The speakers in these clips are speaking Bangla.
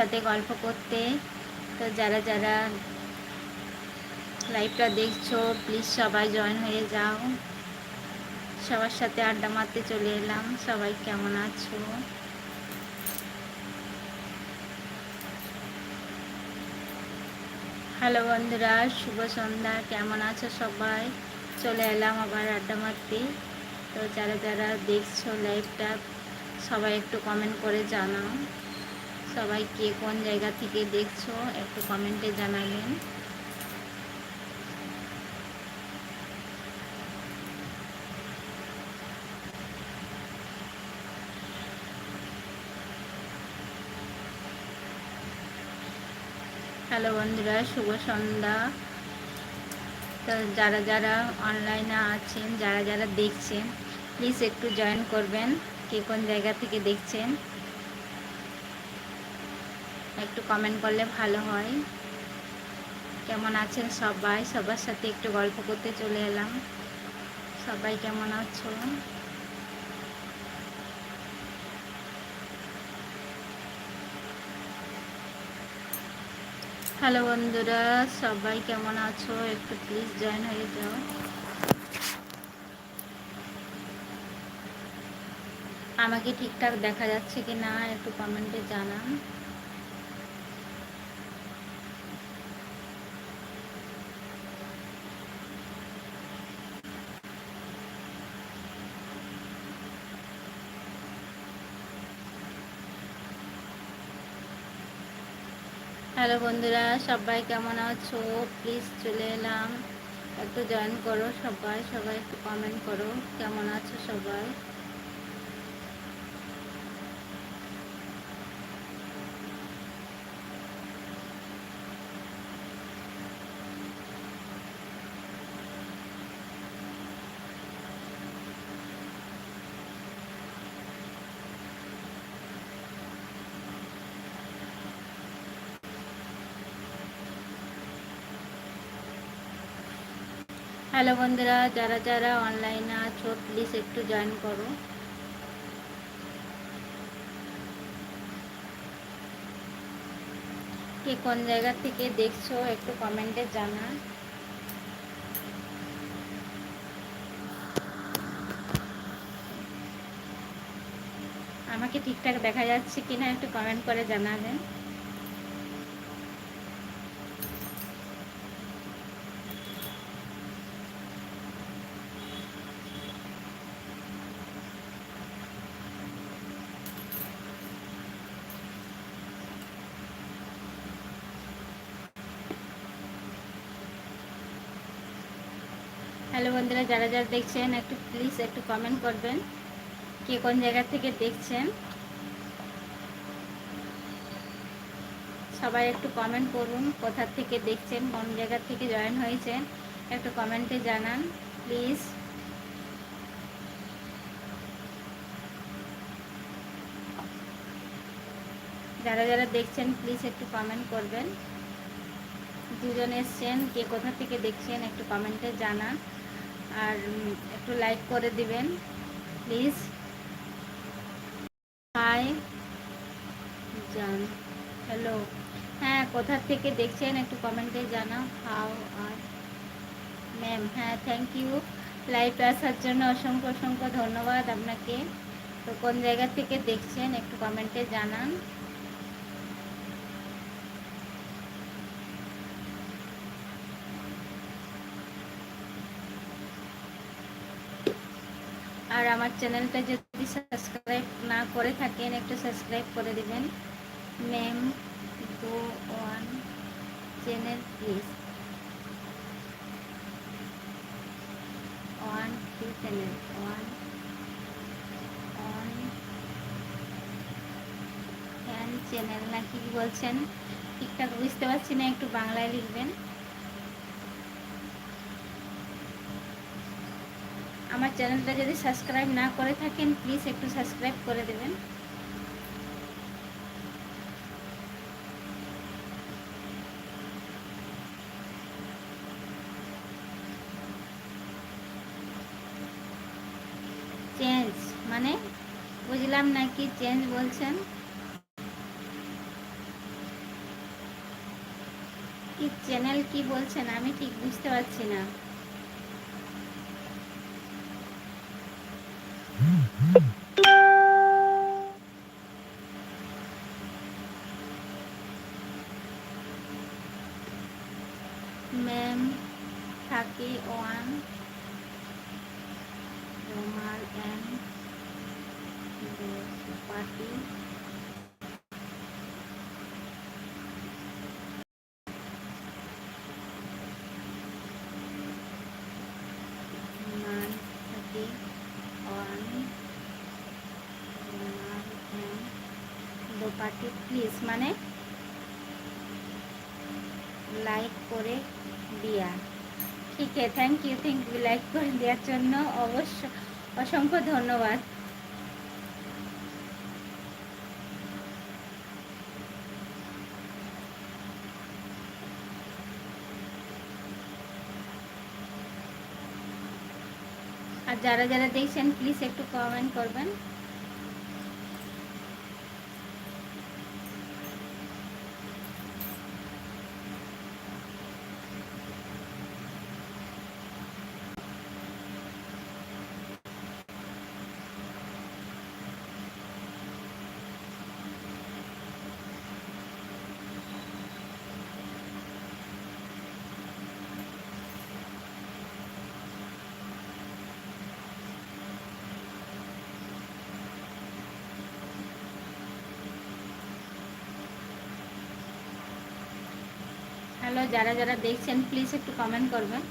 সাথে গল্প করতে। তো যারা যারা লাইভটা দেখছ প্লিজ সবাই জয়েন হয়ে যাও। সবার সাথে আড্ডা মারতে চলে এলাম। সবাই কেমন আছো? হ্যালো বন্ধুরা, শুভ সন্ধ্যা। কেমন আছো সবাই? চলে এলাম আবার আড্ডা মারতে। তো যারা যারা দেখছ লাইভটা সবাই একটু কমেন্ট করে জানাও। সবাই কে কোন জায়গা থেকে দেখছ, একটু কমেন্টে জানাবেন। হ্যালো বন্ধুরা, শুভ সন্ধ্যা। তো যারা যারা অনলাইনে আছেন, যারা যারা দেখছেন প্লিজ একটু জয়েন করবেন, কে কোন জায়গা থেকে দেখছেন। একটু কমেন্ট করলে ভালো হয়। কেমন আছেন সবাই? সবার সাথে একটু গল্প করতে চলে এলাম। সবাই কেমন আছো? হ্যালো বন্ধুরা, সবাই কেমন আছো? একটু প্লিজ জয়েন হয়ে যাও। আমাকে ঠিকঠাক দেখা যাচ্ছে কি না একটু কমেন্টে জানান। হ্যালো বন্ধুরা, সবাই কেমন আছো? প্লিজ চলে এলাম। একটু জয়েন করো সবাই সবাই একটু কমেন্ট করো। কেমন আছো সবাই? হ্যালো বন্ধুরা, যারা যারা অনলাইনে আছো প্লিজ একটু জয়েন করো। কে কোন জায়গা থেকে দেখছ, একটু কমেন্টে জানা আমাকে ঠিকঠাক দেখা যাচ্ছে কিনা, একটু কমেন্ট করে জানাবেন। হ্যালো যারা যারা দেখছেন, একটু প্লিজ একটু কমেন্ট করবেন কে কোন জায়গা থেকে দেখছেন। সবাই একটু কমেন্ট করুন, কোথা থেকে দেখছেন, কোন জায়গা থেকে জয়েন হয়েছেন, একটু কমেন্টে জানান প্লিজ যারা যারা দেখছেন প্লিজ একটু কমেন্ট করবেন। দুজন এসছেন, কে কোথা থেকে দেখছেন, একটু কমেন্টে জানান। আর একটু লাইক করে দিবেন প্লিজ হাই জান হ্যালো হ্যাঁ কোথা থেকে দেখছেন একটু কমেন্টে জানাও হাও আর ম্যাম হ্যাঁ থ্যাংক ইউ লাইভে আসার জন্য অসংখ্য অসংখ্য ধন্যবাদ আপনাকে। তো কোন জায়গা থেকে দেখছেন একটু কমেন্টে জানান। আর আমার চ্যানেলটা যদি সাবস্ক্রাইব না করে থাকেন, একটু সাবস্ক্রাইব করে দিবেন। Name go one channel, please. One two channel, one channel নাকি বলছেন? ঠিকঠাক বুঝতে পারছি না, একটু বাংলায় লিখবেন। আমার চ্যানেলটা যদি সাবস্ক্রাইব না করে থাকেন প্লিজ একটু সাবস্ক্রাইব করে দেবেন। চেঞ্জ মানে বুঝলাম নাকি চেঞ্জ বলছেন? কি চ্যানেল কি বলছেন? আমি ঠিক বুঝতে পারছি না ম্যাম থাকি ওয়ান রোমাল অ্যান্ড পার্টি মান থাকি ওয়ান রোমাল অ্যান্ড দোপাটি প্লিজ মানে লাইক করে দিয়া। ঠিক আছে thank you thank you like করে দেওয়ার জন্য অবশ্য অসংখ্য ধন্যবাদ। আর যারা যারা দেখছেন প্লিজ একটু কমেন্ট করবেন। হ্যালো যারা যারা দেখছেন প্লিজ একটু কমেন্ট করবেন।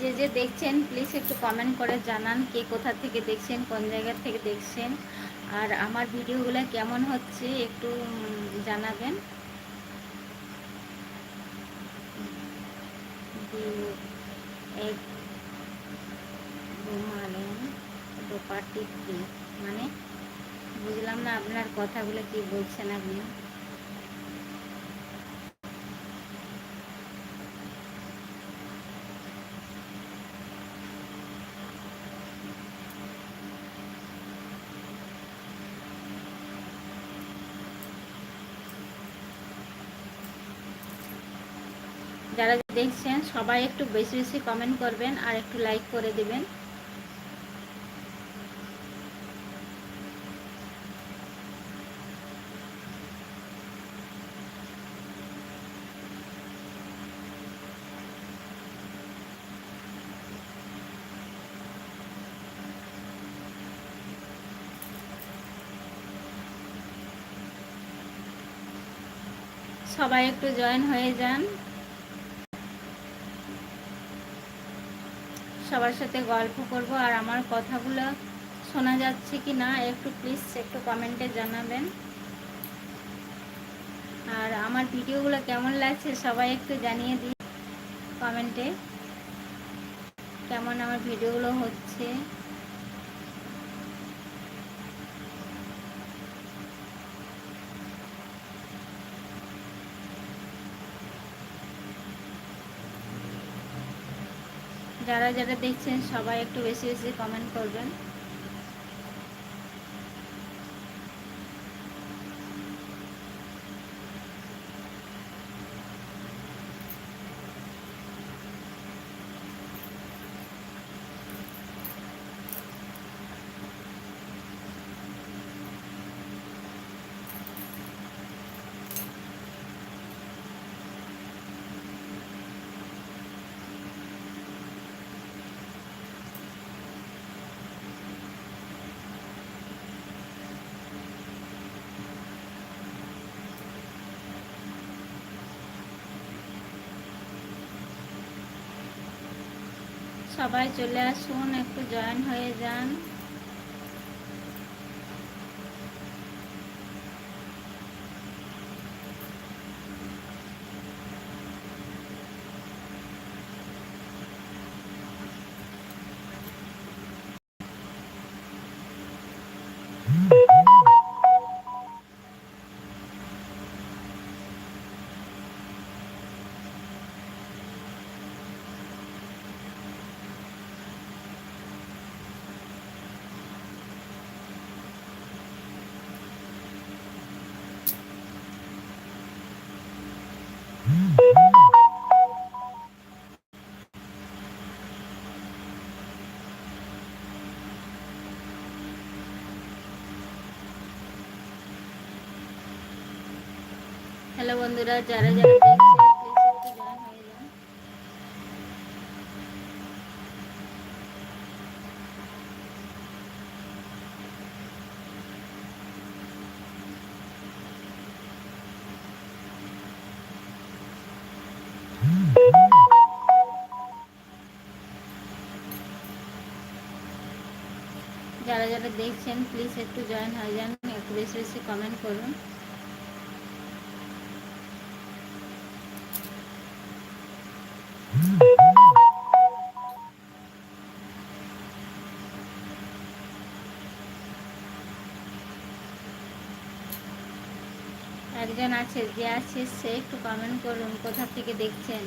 যে যে দেখছেন প্লিজ একটু কমেন্ট করে জানান, কে কোথা থেকে দেখছেন, কোন জায়গা থেকে দেখছেন। আর আমার ভিডিওগুলো কেমন হচ্ছে একটু জানাবেন। দোপাটি মানে বুঝলাম না আপনার কথাগুলো কি বলছেন আপনি যারা দেখছেন, সবাই একটু বেশি বেশি কমেন্ট করবেন আর একটু লাইক করে দিবেন। সবাই একটু জয়েন হয়ে যান। সবার সাথে গল্প করব আর আমার কথাগুলো শোনা যাচ্ছে কি না একটু প্লিজ একটু কমেন্টে জানাবেন। আর আমার ভিডিওগুলো কেমন লাগছে সবাই একটু জানিয়ে দিন কমেন্টে কেমন আমার ভিডিওগুলো হচ্ছে? যারা যারা দেখছেন সবাই একটু বেশি বেশি কমেন্ট করবেন। সবাই চলে আসুন একটু জয়েন হয়ে যান। বন্ধুরা যারা যারা দেখছেন প্লিজ একটু জয়েন হয়ে যান যারা যারা দেখছেন প্লিজ একটু জয়েন হয়ে যান একটু বেশি বেশি কমেন্ট করুন একজন আছে যে আছে সে একটু কমেন্ট করুন কোথা থেকে দেখছেন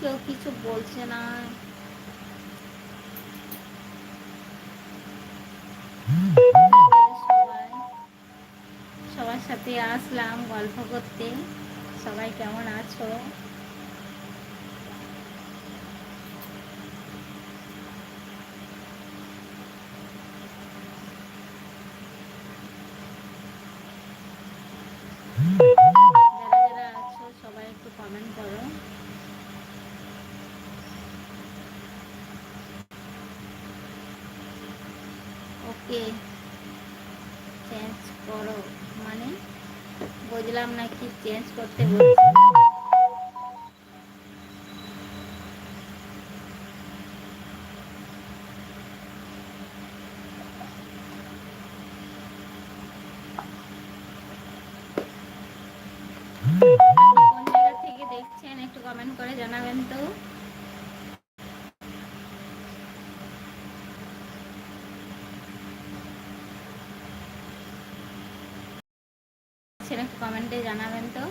কেউ বলছে না সবার সাথে আসলাম গল্প করতে। সবাই কেমন আছো? কমেন্ট করে জানাবেন তো। কমেন্টে জানাবেন তো।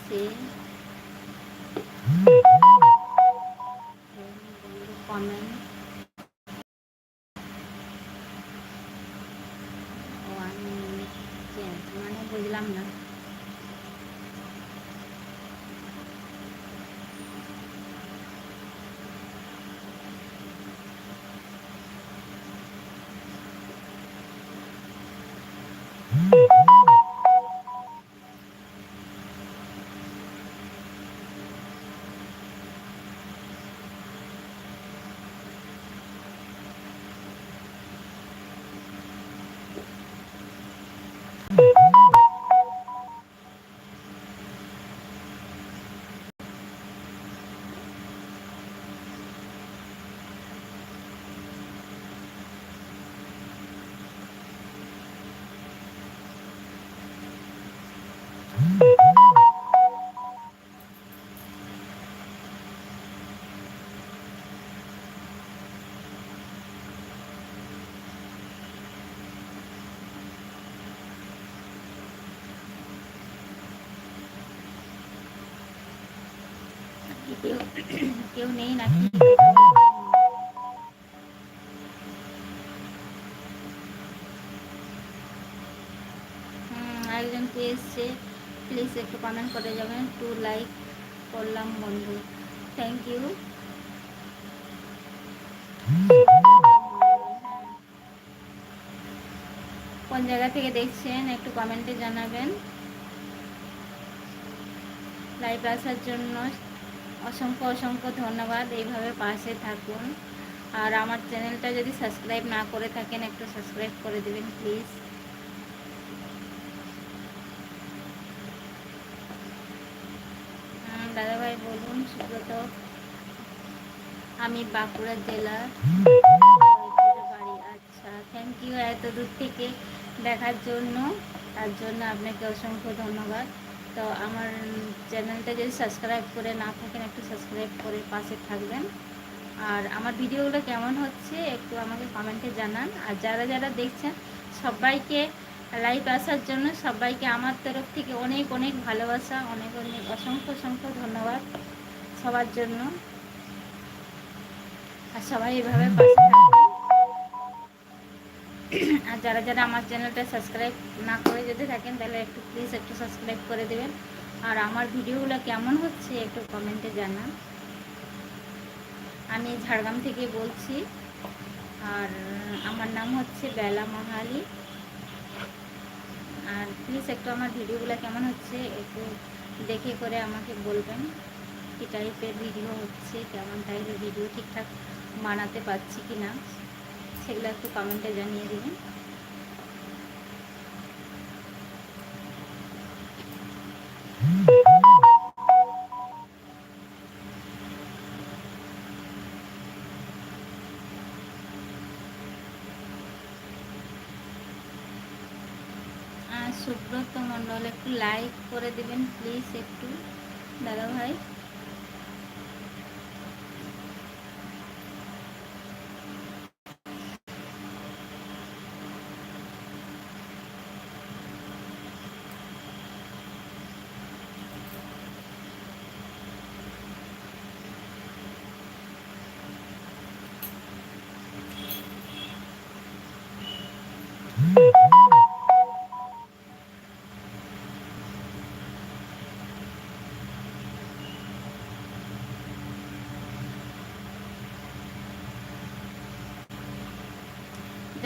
সে কমেন্ট ওয়ান মিনিট চেঞ্জ মানে বুঝলাম না কেউ কেউ নেই নাকি? হুম, একজন কে এসছে প্লিজ একটু কমেন্ট করে যাবেন। টু লাইক করলাম বন্ধু। থ্যাংক ইউ কোন জায়গা থেকে দেখছেন একটু কমেন্টে জানাবেন। লাইভ আসার জন্য। অসংখ্য অসংখ্য ধন্যবাদ, এইভাবে পাশে থাকুন। আর আমার চ্যানেলটা যদি সাবস্ক্রাইব না করে থাকেন, একটু সাবস্ক্রাইব করে দেবেন, প্লিজ। দাদাভাই বলুন, সুব্রত। আমি বাঁকুড়া জেলা। আচ্ছা থ্যাংক ইউ এত দূর থেকে দেখার জন্য। তার জন্য আপনাকে অসংখ্য ধন্যবাদ। তো আমার চ্যানেলটা যদি সাবস্ক্রাইব করে না থাকেন, একটু সাবস্ক্রাইব করে পাশে থাকবেন। আর আমার ভিডিওগুলো কেমন হচ্ছে একটু আমাকে কমেন্টে জানান। আর যারা যারা দেখছেন, সবাইকে লাইভ আসার জন্য সবাইকে আমার তরফ থেকে অনেক অনেক ভালোবাসা, অনেক অনেক অসংখ্য অসংখ্য ধন্যবাদ সবার জন্য। আর সবাই এভাবে পাশে থাকবেন। আর যারা যারা আমার চ্যানেলটা সাবস্ক্রাইব না করে যদি থাকেন, তাহলে একটু প্লিজ একটু সাবস্ক্রাইব করে দেবেন। আর আমার ভিডিওগুলো কেমন হচ্ছে একটু কমেন্টে জানান। আমি ঝাড়গ্রাম থেকে বলছি। আর আমার নাম হচ্ছে বেলা মাহালি। আর প্লিজ একটু আমার ভিডিওগুলো কেমন হচ্ছে একটু দেখে করে আমাকে বলবেন কী টাইপের ভিডিও হচ্ছে, কেমন টাইপের ভিডিও ঠিকঠাক বানাতে পারছি কি না সেগুলো একটু কমেন্টে জানিয়ে দেবেন। সুব্রত মণ্ডল, একটু লাইক করে দেবেন প্লিজ একটু, দাদা ভাই।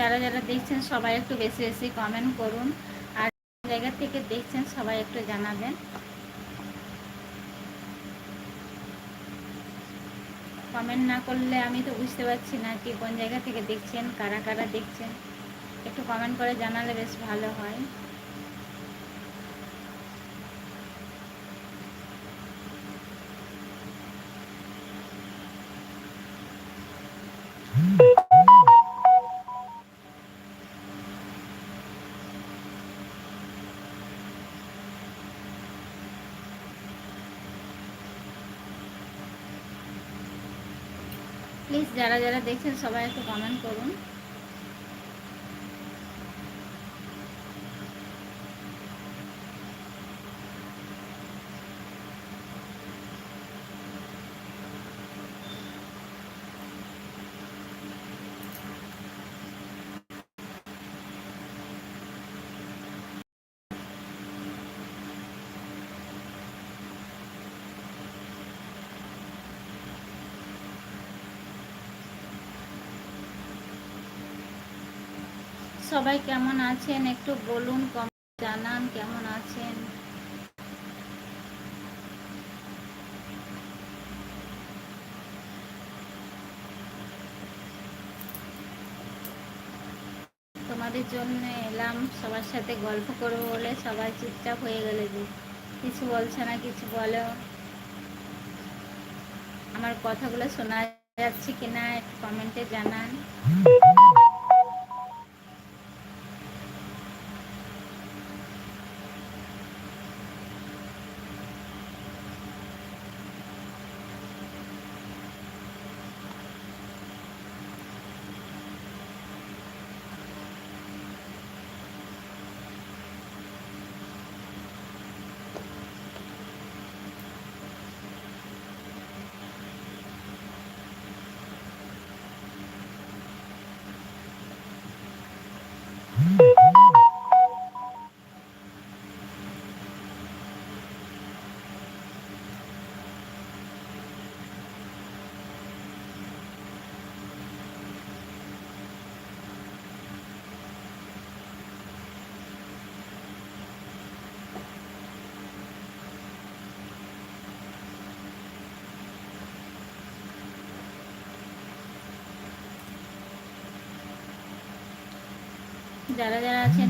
যারা যারা দেখছেন, সবাই একটু বেশি বেশি কমেন্ট করুন। আর জায়গা থেকে দেখছেন, সবাই একটু জানাবেন। কমেন্ট না করলে আমি তো বুঝতে পারছি না কি কোন জায়গা থেকে দেখছেন, কারা কারা দেখছেন। একটু কমেন্ট করে জানালে বেশ ভালো হয়। প্লিজ যারা যারা দেখছেন সবাই একটু কমেন্ট করুন। সবাই কেমন আছেন? একটু বলুন কম জানান, কেমন আছেন? তোমাদের জন্য এলাম, সবার সাথে গল্প করব বলে সবাই চুপচাপ হয়ে গেলে যে। কিছু বলছে না, কিছু বলো আমার কথাগুলো শোনা যাচ্ছে কিনা কমেন্টে জানান। যারা যারা আছেন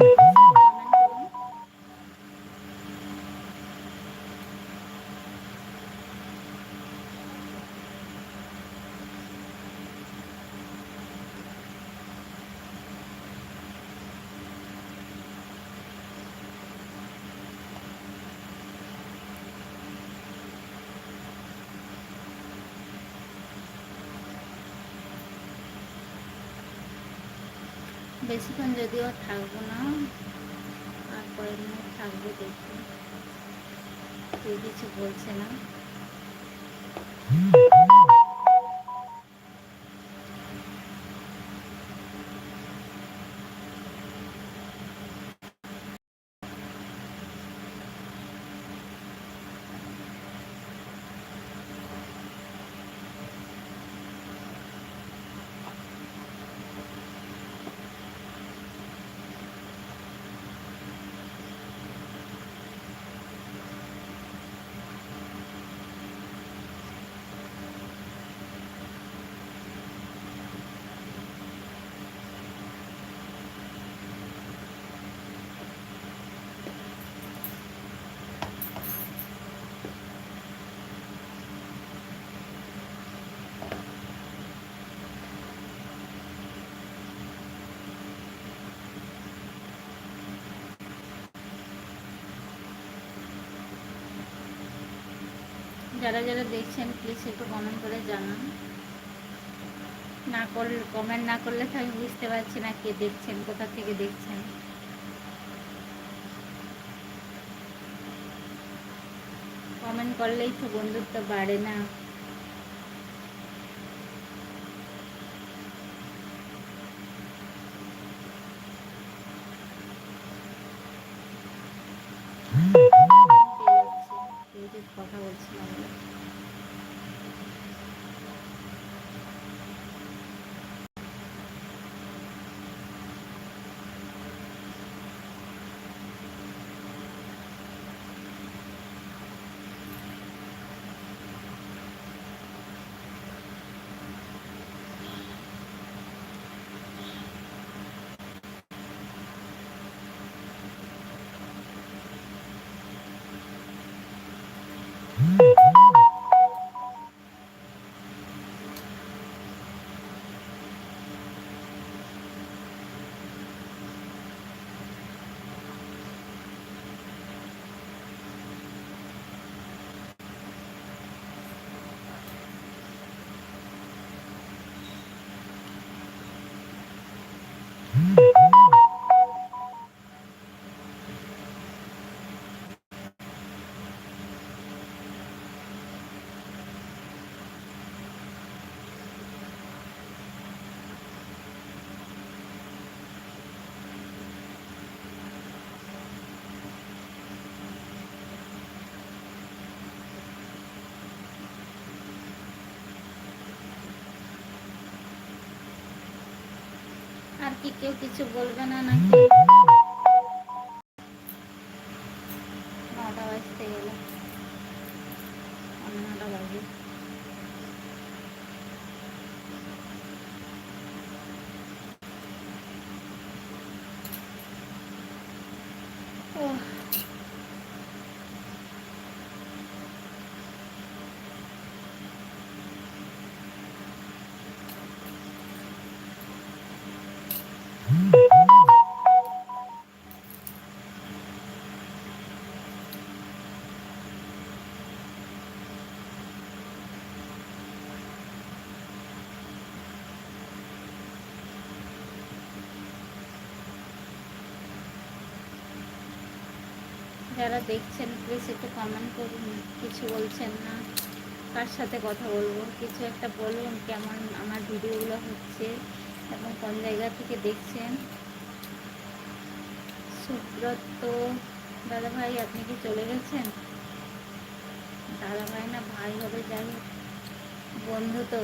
বেশিক্ষণ যদিও থাকব না আর কয়েক মিনিট থাকব দেখি। কেউ কিছু বলছে না। যারা যারা দেখছেন প্লিজ একটু কমেন্ট করে জানান। না করলে কমেন্ট না করলে তো আমি বুঝতে পারছি না কে দেখছেন, কোথা থেকে দেখছেন। কমেন্ট করলেই তো বন্ধুত্ব বাড়ে না। আর কি কেউ কিছু বলবে না নাকি? যারা দেখছেন প্লিজ একটু কমেন্ট করুন, কিছু বলছেন না, কার সাথে কথা বলব? কিছু একটা বলুন, কেমন আমার ভিডিওগুলো হচ্ছে এবং কোন জায়গা থেকে দেখছেন? সুব্রত দাদা ভাই আপনি কি চলে গেছেন? দাদা ভাই না, ভাই হবে, যাই বন্ধু তো।